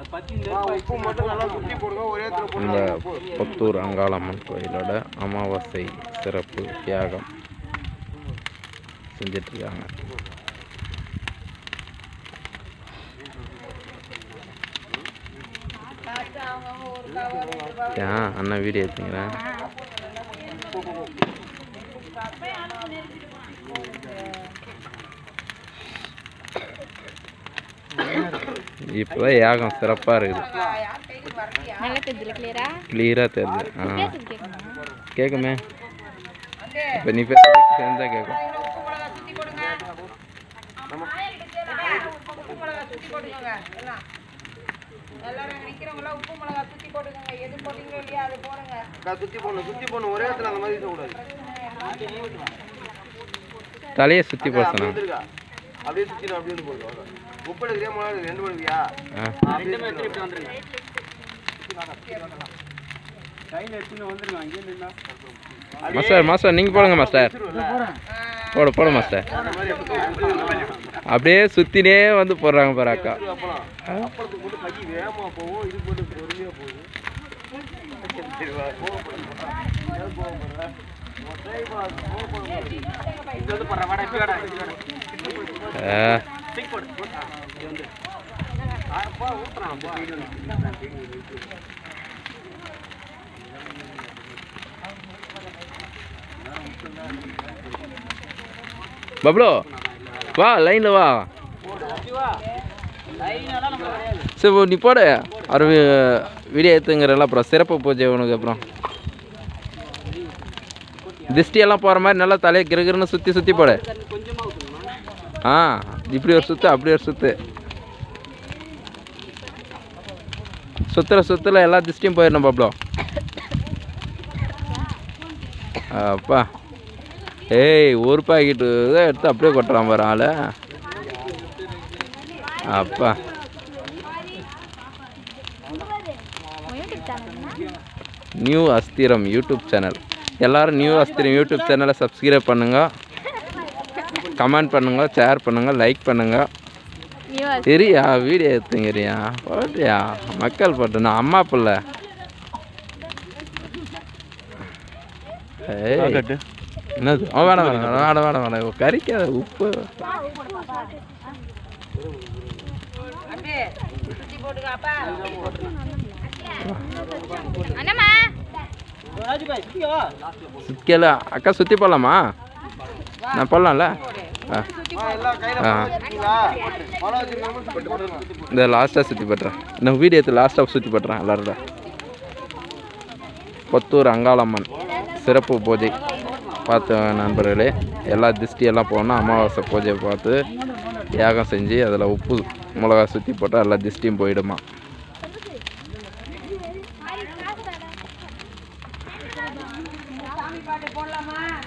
இந்த போடுங்க. புத்தூர் அங்காளம்மன் கோயிலோட அமாவாசை சிறப்பு தியாகம் செஞ்சிட்ருக்காங்க. அண்ணன் வீடியோ எடுத்தீங்களா இப்போதான் யாகம் சிறப்பாக இருக்குது. நல்லா தெரிஞ்சல கிளியரா கிளியராக தெரியுது ஆ கேட்குமா இப்போ நீ பேசுறது சேர்ந்தா கேட்கும் உப்பு மிளகா சுத்தி போடுங்க. உப்பு மிளகா சுத்தி போட்டுக்கோங்க. எல்லாம். எல்லாரும் உப்பு மிளகா சுத்தி போட்டுக்கோங்க. எது போட்டீங்களோ இல்லையா அது போடுங்க. அக்கா, சுத்தி போடணும் சுத்தி போடணும். ஒரே இடத்துல அந்த மாதிரி தலையை சுற்றி அக்கா, அப்படியே அப்படியே வந்து போடுங்க உப்பு எடுக்கிறியா மிளகா? ரெண்டு சுத்திடும். மாஸ்டர் மாஸ்டர் நீங்கள் போடுங்க மாஸ்டர். போடு போடு மாஸ்டர். அப்படியே சுற்றினே வந்து போடுறாங்க பாரு அக்கா. போகும் பப்ளு வா லைனில் வா. சரி நீ போடு. அவர் வீடியோ எடுத்துங்கிறல அப்புறம் சிறப்பு பூஜை உனக்கு அப்புறம். திருஷ்டியெல்லாம் போகிற மாதிரி நல்லா தலையை கிருகிருன்னு சுற்றி சுற்றி போடு. ஆ இப்படி ஒரு சுத்து அப்படி ஒரு சுத்து. சுற்றுற சுற்றுல எல்லா திஷ்டியும் போயிடணும் பாப்ளோ அப்பா. ஏய் ஒரு பாக்கெட்டு தான் எடுத்து அப்படியே கொட்டுறான் பாரு ஆளை. அப்பா. New Asthiram YouTube channel. எல்லாரும் நியூ அஸ்திரம் யூடியூப் சேனலை சப்ஸ்கிரைப் பண்ணுங்க. கமெண்ட் பண்ணுங்க ஷேர் பண்ணுங்க லைக் பண்ணுங்க. சரியா வீடியோ எடுத்துங்கிறியா போட்டியா? மக்கள் போட்டு நான் அம்மா பிள்ளை. ஏய், என்னது? ஓ வேணாம் வேணாம் வேணாம் வேணாம் வேணாம் கறிக்காத உப்பு. அம்பி சுத்தி போட்டுக்க அப்பா அண்ணம்மா கேளு அக்கா சுற்றி போடலாமா? நான் போடலாம்ல. ஆ. இந்த லாஸ்ட்டாக சுற்றி பட்டுறேன். இந்த வீடியோ எடுத்து லாஸ்ட்டாக சுற்றி பட்டுறேன் எல்லாரோட. கொத்தூர் அங்காளம்மன் சிறப்பு பூஜை. பார்த்து நண்பர்களே எல்லா திருஷ்டியெல்லாம் போனால் அமாவாசை பூஜையை பார்த்து யாகம் செஞ்சு அதில் உப்பு மிளகா சுற்றி போட்டால் எல்லா திஷ்டியும் போயிடுமா.